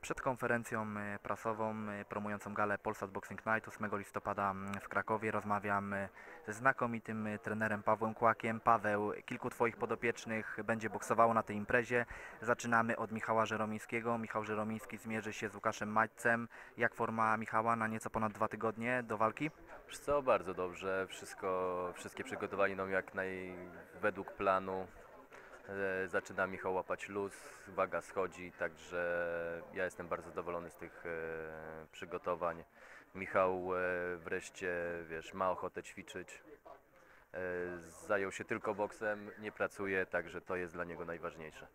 Przed konferencją e, prasową e, promującą galę Polsat Boxing Night 8 listopada w Krakowie rozmawiam ze znakomitym e, trenerem Pawłem Kłakiem. Paweł, kilku Twoich podopiecznych będzie boksowało na tej imprezie. Zaczynamy od Michała Żeromińskiego. Michał Żeromiński zmierzy się z Łukaszem Maćcem. Jak forma Michała na nieco ponad dwa tygodnie do walki? Co, bardzo dobrze. Wszystko, wszystkie przygotowania idą jak naj według planu. E, Zaczyna Michał łapać luz, waga schodzi, także ja jestem bardzo zadowolony z tych e, przygotowań. Michał e, wreszcie, wiesz, ma ochotę ćwiczyć. Zajął się tylko boksem, nie pracuje, także to jest dla niego najważniejsze.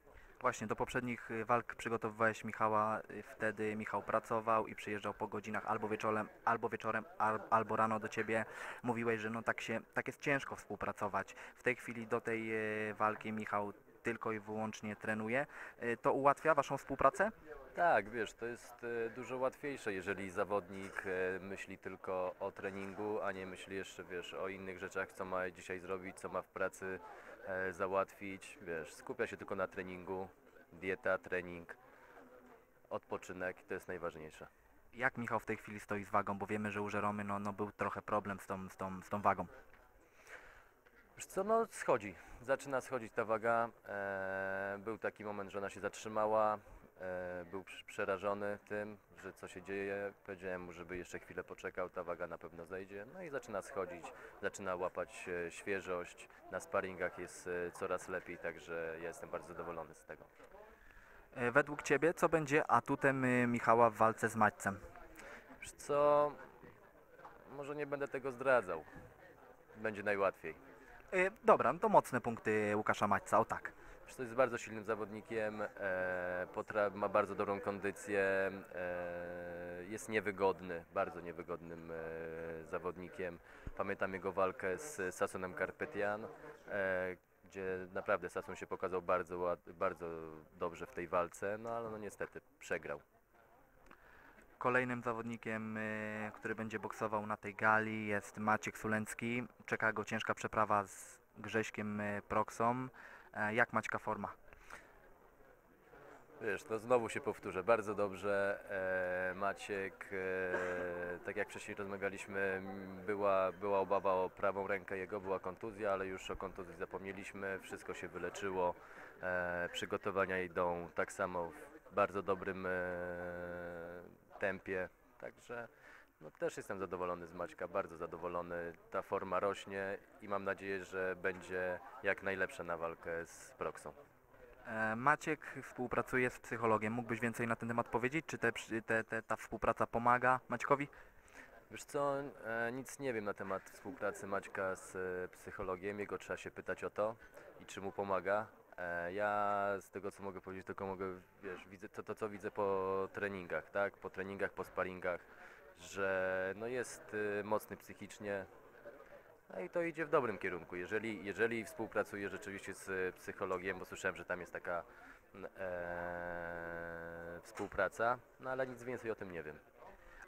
Właśnie do poprzednich walk przygotowywałeś Michała. Wtedy Michał pracował i przyjeżdżał po godzinach albo wieczorem, albo wieczorem, al, albo rano do ciebie. Mówiłeś, że no tak się, tak jest ciężko współpracować. W tej chwili do tej walki Michał tylko i wyłącznie trenuje. E, To ułatwia waszą współpracę? Tak, wiesz, to jest e, dużo łatwiejsze, jeżeli zawodnik e, myśli tylko o treningu, a nie myśli jeszcze, wiesz, o innych rzeczach, co ma dzisiaj zrobić, co ma w pracy załatwić, wiesz, skupia się tylko na treningu, dieta, trening, odpoczynek, to jest najważniejsze. Jak Michał w tej chwili stoi z wagą? Bo wiemy, że u Żeromy no, no był trochę problem z tą, z tą, z tą wagą. Wiesz co, no schodzi, zaczyna schodzić ta waga, e, był taki moment, że ona się zatrzymała, e, był przerażony tym, że co się dzieje, powiedziałem mu, żeby jeszcze chwilę poczekał, ta waga na pewno zejdzie, no i zaczyna schodzić, zaczyna łapać e, świeżość, na sparingach jest e, coraz lepiej, także ja jestem bardzo zadowolony z tego. E, Według ciebie, co będzie atutem e, Michała w walce z Maćcem? Wiesz co, może nie będę tego zdradzał, będzie najłatwiej. E, Dobra, no to mocne punkty Łukasza Maćca, o tak. Wiesz, to jest bardzo silnym zawodnikiem, e, potra- ma bardzo dobrą kondycję, e, jest niewygodny, bardzo niewygodnym e, zawodnikiem. Pamiętam jego walkę z Sasonem Karpetian, e, gdzie naprawdę Sason się pokazał bardzo, bardzo dobrze w tej walce, no ale no niestety przegrał. Kolejnym zawodnikiem, y, który będzie boksował na tej gali jest Maciek Sulencki. Czeka go ciężka przeprawa z Grześkiem y, Proksą. E, Jak Maćka forma? Wiesz, to znowu się powtórzę, bardzo dobrze. E, Maciek, e, tak jak wcześniej rozmawialiśmy, była, była obawa o prawą rękę jego, była kontuzja, ale już o kontuzji zapomnieliśmy, wszystko się wyleczyło. E, przygotowania idą tak samo w bardzo dobrym e, tempie, także no, też jestem zadowolony z Maćka, bardzo zadowolony. Ta forma rośnie i mam nadzieję, że będzie jak najlepsza na walkę z Proxą. E, Maciek współpracuje z psychologiem. Mógłbyś więcej na ten temat powiedzieć? Czy te, te, te, ta współpraca pomaga Maćkowi? Wiesz co, e, nic nie wiem na temat współpracy Maćka z e, psychologiem, jego trzeba się pytać o to i czy mu pomaga. E, ja z tego co mogę powiedzieć, tylko mogę, wiesz, widzę to, to co widzę po treningach, tak, po treningach, po sparingach, że no jest e, mocny psychicznie, no i to idzie w dobrym kierunku. Jeżeli, jeżeli współpracuje rzeczywiście z e, psychologiem, bo słyszałem, że tam jest taka e, współpraca, no ale nic więcej o tym nie wiem.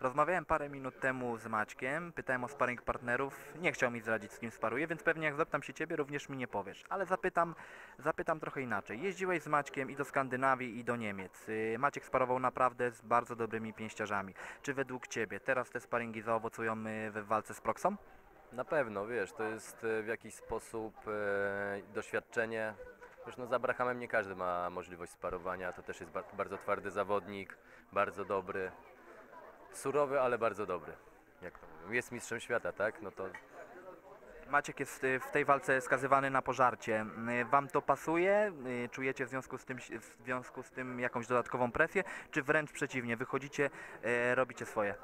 Rozmawiałem parę minut temu z Maćkiem, pytałem o sparring partnerów, nie chciał mi zdradzić z kim sparuje, więc pewnie jak zapytam się ciebie, również mi nie powiesz. Ale zapytam, zapytam trochę inaczej. Jeździłeś z Maćkiem i do Skandynawii i do Niemiec. Y, Maciek sparował naprawdę z bardzo dobrymi pięściarzami. Czy według ciebie teraz te sparingi zaowocują y, w walce z Proxą? Na pewno, wiesz, to jest e, w jakiś sposób e, doświadczenie. Wiesz, no z Abrahamem nie każdy ma możliwość sparowania, to też jest ba- bardzo twardy zawodnik, bardzo dobry. Surowy, ale bardzo dobry. Jak to mówią. Jest mistrzem świata, tak? No to Maciek jest y, w tej walce skazywany na pożarcie. Y, Wam to pasuje? Y, Czujecie w związku z tym, w związku z tym jakąś dodatkową presję? Czy wręcz przeciwnie, wychodzicie, e, robicie swoje?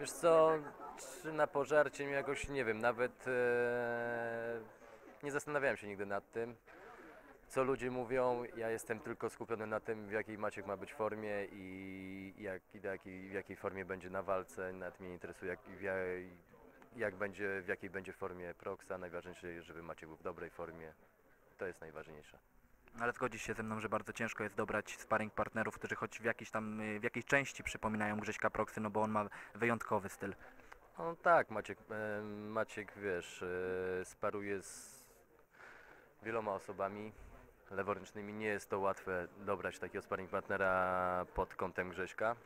wiesz co, czy na pożarcie mi jakoś, nie wiem, nawet e, nie zastanawiałem się nigdy nad tym. Co ludzie mówią, ja jestem tylko skupiony na tym, w jakiej Maciek ma być formie i jak, jakiej, w jakiej formie będzie na walce. Nawet mnie nie interesuje, jak, jak będzie, w jakiej będzie formie Proxa. Najważniejsze żeby Maciek był w dobrej formie. To jest najważniejsze. Ale zgodzisz się ze mną, że bardzo ciężko jest dobrać sparring partnerów, którzy choć w jakiejś tam, w jakiejś części przypominają Grześka Proksy, no bo on ma wyjątkowy styl. No tak, Maciek, e, Maciek wiesz, e, sparuje z wieloma osobami. Leworęcznymi. Nie jest to łatwe dobrać takiego sparring partnera pod kątem Grześka,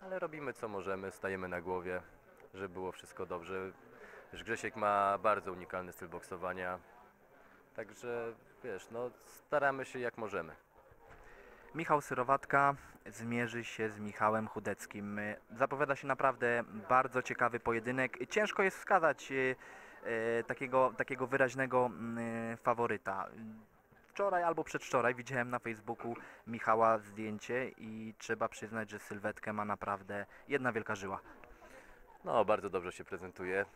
ale robimy co możemy, stajemy na głowie, żeby było wszystko dobrze. Grzesiek ma bardzo unikalny styl boksowania, także wiesz, no staramy się jak możemy. Michał Syrowatka zmierzy się z Michałem Chudeckim. Zapowiada się naprawdę bardzo ciekawy pojedynek. Ciężko jest wskazać y, y, takiego, takiego wyraźnego mm, faworyta. Wczoraj albo przedwczoraj widziałem na Facebooku Michała zdjęcie i trzeba przyznać, że sylwetkę ma naprawdę jedna wielka żyła. No, bardzo dobrze się prezentuje.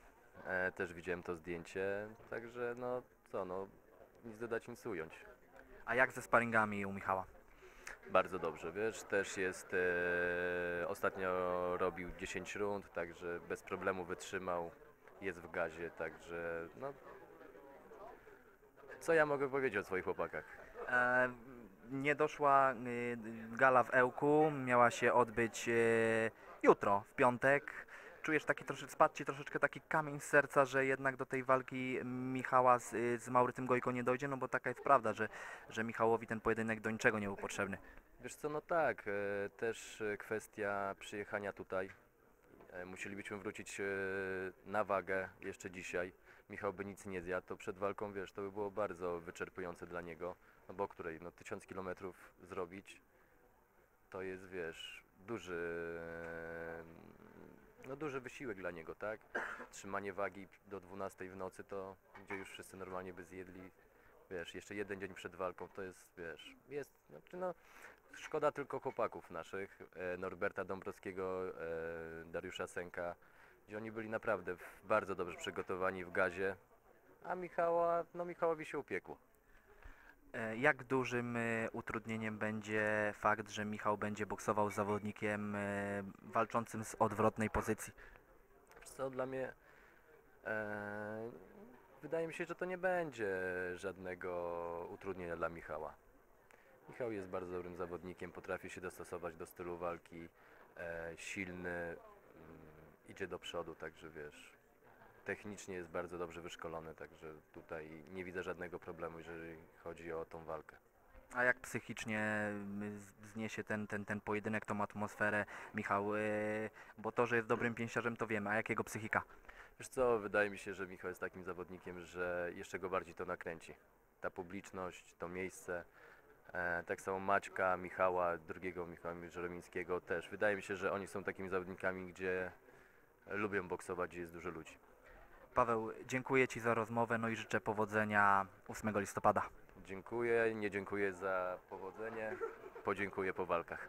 E, też widziałem to zdjęcie, także no co, no nic dodać, nic ująć. A jak ze sparingami u Michała? Bardzo dobrze, wiesz, też jest, e, ostatnio robił 10 rund, także bez problemu wytrzymał, jest w gazie, także no, co ja mogę powiedzieć o swoich chłopakach? E, nie doszła y, gala w Ełku, miała się odbyć y, jutro, w piątek. Czujesz taki troszeczkę, spadł ci troszeczkę taki kamień z serca, że jednak do tej walki Michała z, y, z Maurycym Gojko nie dojdzie, no bo taka jest prawda, że, że Michałowi ten pojedynek do niczego nie był potrzebny. Wiesz co, no tak, e, też e, kwestia przyjechania tutaj. E, Musielibyśmy wrócić na wagę jeszcze dzisiaj. Michał by nic nie zjadł, to przed walką, wiesz, to by było bardzo wyczerpujące dla niego. No bo której, no tysiąc kilometrów zrobić, to jest, wiesz, duży, no duży wysiłek dla niego, tak? Trzymanie wagi do 12 w nocy, to gdzie już wszyscy normalnie by zjedli, wiesz, jeszcze jeden dzień przed walką, to jest, wiesz, jest, znaczy no, Szkoda tylko chłopaków naszych, e, Norberta Dąbrowskiego, e, Dariusza Senka, gdzie oni byli naprawdę w- bardzo dobrze przygotowani w gazie, a Michała, no Michałowi się upiekło. E, Jak dużym y, utrudnieniem będzie fakt, że Michał będzie boksował z zawodnikiem y, walczącym z odwrotnej pozycji? Wiesz co, dla mnie e, wydaje mi się, że to nie będzie żadnego utrudnienia dla Michała. Michał jest bardzo dobrym zawodnikiem, potrafi się dostosować do stylu walki, e, silny, idzie do przodu, także wiesz, technicznie jest bardzo dobrze wyszkolony, także tutaj nie widzę żadnego problemu, jeżeli chodzi o tą walkę. A jak psychicznie y, zniesie ten, ten, ten pojedynek, tą atmosferę Michał? y, Bo to, że jest dobrym pięściarzem, to wiemy, a jak jego psychika? Wiesz co, wydaje mi się, że Michał jest takim zawodnikiem, że jeszcze go bardziej to nakręci. Ta publiczność, to miejsce, e, tak samo Maćka, Michała, drugiego Michała Żeromińskiego też. Wydaje mi się, że oni są takimi zawodnikami, gdzie lubią boksować, gdzie jest dużo ludzi. Paweł, dziękuję Ci za rozmowę, no i życzę powodzenia 8 listopada. Dziękuję, nie dziękuję za powodzenie, podziękuję po walkach.